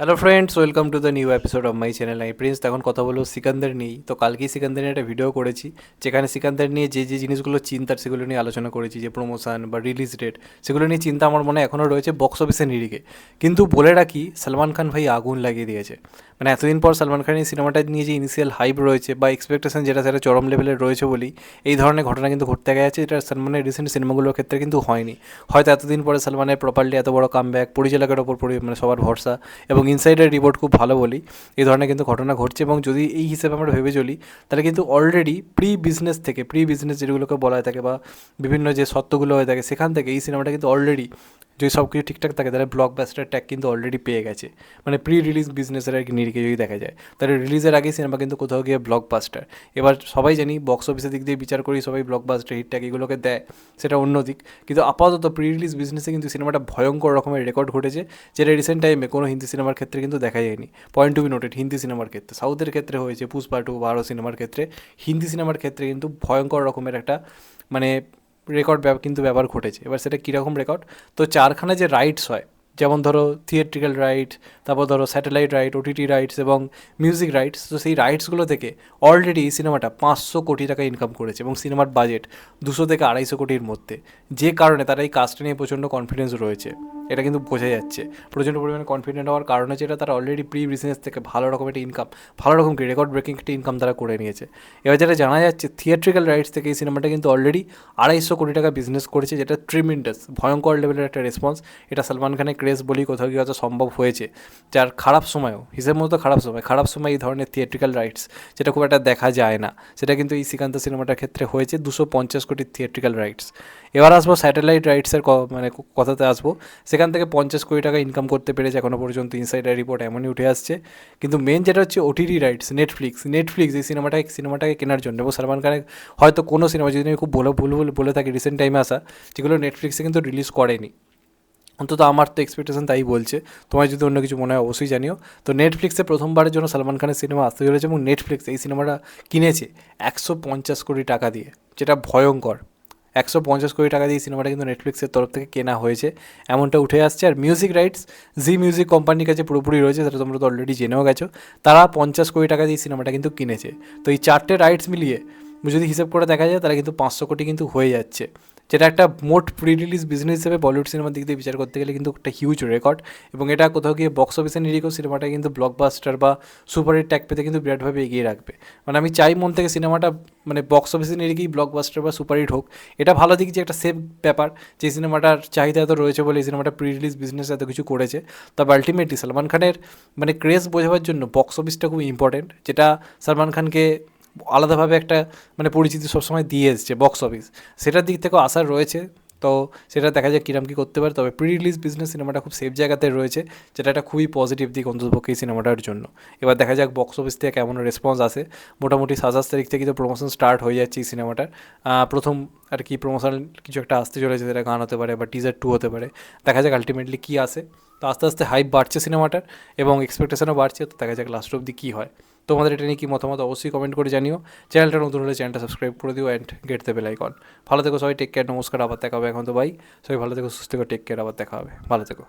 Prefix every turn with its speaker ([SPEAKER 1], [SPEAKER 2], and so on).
[SPEAKER 1] Hello friends welcome to the new episode of my channel I Prince তখন কথা বলব সিকান্দার নিয়েই। তো কালকেই সিকান্দার নিয়ে একটা ভিডিও করেছি, যেখানে সিকান্দার নিয়ে যে যে জিনিসগুলো চিন্তার, সেগুলো নিয়ে আলোচনা করেছি, যে প্রমোশন বা রিলিজ ডেট সেগুলো নিয়ে চিন্তা আমার মনে এখনও রয়েছে বক্স অফিসের নিরিখে। কিন্তু বলে রাখি, সলমান খান ভাই আগুন লাগিয়ে দিয়েছে। মানে এতদিন পর সলমান খানের সিনেমাটা নিয়ে যে ইনিশিয়াল হাইপ রয়েছে বা এক্সপেকটেশন যেটা, সেটা চরম লেভেলের রয়েছে বলি, এই ধরনের ঘটনা কিন্তু ঘটতে যাচ্ছে এটা সলমানের রিসেন্ট সিনেমাগুলোর ক্ষেত্রে কিন্তু হয়নি। হয়তো এতদিন পরে সলমানের প্রপারলি এত বড় কাম ব্যাক পরিচালকের ওপর পরি- মানে সবার ভরসা এবং ইনসাইডের রিপোর্ট খুব ভালো বলি, এই ধরনের কিন্তু ঘটনা ঘটছে এবং যদি এই হিসেবে আমরা ভেবে চলি, তাহলে কিন্তু অলরেডি প্রি বিজনেস থেকে প্রি বিজনেস যেগুলোকে বলা হয়ে থাকে বা বিভিন্ন যে সত্যগুলো হয়ে থাকে, সেখান থেকে এই সিনেমাটা কিন্তু অলরেডি যদি সব কিছু ঠিকঠাক থাকে, তাহলে ব্লকবাস্টার ট্যাগ কিন্তু অলরেডি পেয়ে গেছে। মানে প্রি রিলিজ বিজনেসের আর কি নিরিখে যদি দেখা যায়, তাহলে রিলিজের আগেই সিনেমা কিন্তু কোথাও গিয়ে ব্লকবাস্টার এবার সবাই জানি বক্স অফিসের দিক দিয়ে বিচার করি, সবাই ব্লকবাস্টার হিট ট্যাগ এগুলোকে দেয়, সেটা অন্য দিক। কিন্তু আপাতত প্রি রিলিজ বিজনেসে কিন্তু সিনেমাটা ভয়ঙ্কর রকমের রেকর্ড ঘটেছে, যেটা রিসেন্ট টাইমে কোনো হিন্দি সিনেমার ক্ষেত্রে কিন্তু দেখা যায়নি। Point to be noted Hindi সিনেমার ক্ষেত্রে সাউথের ক্ষেত্রে হয়েছে, পুষ্পা টু বারো সিনেমার ক্ষেত্রে, হিন্দি সিনেমার ক্ষেত্রে কিন্তু ভয়ঙ্কর রকমের একটা মানে রেকর্ড কিন্তু ব্যবহার ঘটেছে। এবার সেটা কীরকম রেকর্ড তো চারখানা যে রাইটস হয় যেমন ধরো থিয়েট্রিক্যাল রাইট তারপর ধরো স্যাটেলাইট রাইট ওটিটি রাইটস এবং মিউজিক রাইটস তো সেই রাইটসগুলো থেকে অলরেডি এই সিনেমাটা পাঁচশো কোটি টাকা ইনকাম করেছে এবং সিনেমার বাজেট দুশো থেকে আড়াইশো কোটির মধ্যে। যে কারণে তারা এই কাজটা নিয়ে প্রচণ্ড কনফিডেন্স রয়েছে। এটা কিন্তু বোঝা যাচ্ছে। প্রচণ্ড পরিমাণে কনফিডেন্ট হওয়ার কারণে যেটা তারা অলরেডি প্রি বিজনেস থেকে ভালো রকম একটা ইনকাম ভালো রকম কি রেকর্ড ব্রেকিং একটা ইনকাম তারা করে নিয়েছে। এবার যেটা জানা যাচ্ছে থিয়েট্রিক্যাল রাইটস থেকে এই সিনেমাটা কিন্তু অলরেডি আড়াইশো কোটি টাকা বিজনেস করেছে, যেটা ট্রিমিন্ডাস ভয়ঙ্কর লেভেলের একটা রেসপন্স এটা সলমান খানের ক্রেজ বলেই কোথাও গিয়ে হয়তো সম্ভব হয়েছে। যার খারাপ সময়ও, হিসেব মতো খারাপ সময় খারাপ সময় এই ধরনের থিয়েট্রিক্যাল রাইটস যেটা খুব একটা দেখা যায় না। সেটা কিন্তু এই শ্রীকান্ত সিনেমাটার ক্ষেত্রে হয়েছে, দুশো পঞ্চাশ কোটি থিয়েট্রিক্যাল রাইটস এবার আসব স্যাটেলাইট রাইটসের মানে কথাতে আসব। সেখান থেকে পঞ্চাশ কোটি টাকা ইনকাম করতে পেরেছে এখনও পর্যন্ত ইনসাইডার রিপোর্ট এমনই উঠে আসছে। কিন্তু মেন যেটা হচ্ছে ওটিটি রাইটস নেটফ্লিক্স নেটফ্লিক্স এই সিনেমাটাকে সিনেমাটাকে কেনার জন্য, এবং সালমান খানের হয়তো কোনো সিনেমা যদি আমি খুব বলে, ভুল বলে থাকি রিসেন্ট টাইমে আসা, যেগুলো নেটফ্লিক্সে কিন্তু রিলিজ করেনি। অন্তত আমার তো এক্সপেকটেশন তাই বলছে। তোমার যদি অন্য কিছু মনে হয় অবশ্যই জানিও। তো নেটফ্লিক্সে প্রথমবারের জন্য সালমান খানের সিনেমা আসতে চলেছে এবং নেটফ্লিক্স এই সিনেমাটা কিনেছে একশো পঞ্চাশ কোটি টাকা দিয়ে, যেটা ভয়ঙ্কর। একশো পঞ্চাশ কোটি টাকা দিয়ে সিনেমাটা কিন্তু নেটফ্লিক্সের তরফ থেকে কেনা হয়েছে। এমনটা উঠে আসছে। আর মিউজিক রাইটস জি মিউজিক কোম্পানির কাছে পুরোপুরি রয়েছে, সেটা তোমরা তো অলরেডি জেনেও গেছো। তারা পঞ্চাশ কোটি টাকা দিয়ে সিনেমাটা কিন্তু কিনেছে। তো এই চারটে রাইটস মিলিয়ে যদি হিসেব করে দেখা যায়, তাহলে কিন্তু পাঁচশো কোটি কিন্তু হয়ে যাচ্ছে। যেটা একটা মোট প্রি রিলিজ বিজনেস হিসেবে বলিউড সিনেমার দিক দিয়ে বিচার করতে গেলে কিন্তু একটা হিউজ রেকর্ড এবং এটা কোথাও গিয়ে বক্স অফিসে নিরিখেও সিনেমাটা কিন্তু ব্লকবাস্টার বা সুপারহিট ট্যাগ পেতে কিন্তু বিরাটভাবে এগিয়ে রাখবে। মানে আমি চাই মন থেকে সিনেমাটা মানে বক্স অফিসে নিরিখেই ব্লকবাস্টার বা সুপারহিট হোক। এটা ভালো দিক যে একটা সেফ ব্যাপার যে সিনেমাটার চাহিদা এত রয়েছে বলে এই সিনেমাটা প্রি রিলিজ বিজনেস এত কিছু করেছে। তবে আলটিমেটলি সালমান খানের মানে ক্রেজ বোঝাবার জন্য বক্স অফিসটা খুব ইম্পর্টেন্ট যেটা সালমান খানকে আলাদাভাবে একটা মানে পরিচিতি সবসময় দিয়ে এসছে বক্স অফিস সেটার দিক থেকেও আশা রয়েছে। তো সেটা দেখা যায় কিরম কী করতে পারে। তবে প্রি রিলিজ বিজনেস সিনেমাটা খুব সেফ জায়গাতে রয়েছে, যেটা একটা খুবই পজিটিভ দিক অন্ততপক্ষে এই সিনেমাটার জন্য। এবার দেখা যাক বক্স অফিস থেকে কেমন রেসপন্স আসে। মোটামুটি সাতাশ তারিখ থেকে তো প্রমোশন স্টার্ট হয়ে যাচ্ছে এই সিনেমাটার প্রথম আর কি প্রমোশনাল কিছু একটা আসতে চলেছে, যেটা গান হতে পারে বা টিজার টু হতে পারে। দেখা যাক আলটিমেটলি কী আসে। তো আস্তে আস্তে হাইপ বাড়ছে সিনেমাটার এবং এক্সপেকটেশনও বাড়ছে। তো দেখা যাক লাস্ট অব্দি কী হয়। তোমাদের এটা নিয়ে কি মতামত অবশ্যই কমেন্ট করে জানিও। চ্যানেলটা নতুন হলে চ্যানেলটা সাবস্ক্রাইব করে দিও and get the bell icon ভালো থেকো সবাই টেক কেয়ার নমস্কার, আবার দেখা হবে এখন তো ভাই সবাই ভালো থেকো, সুস্থ থেকো টেক কেয়ার আবার দেখা হবে। ভালো থেকো।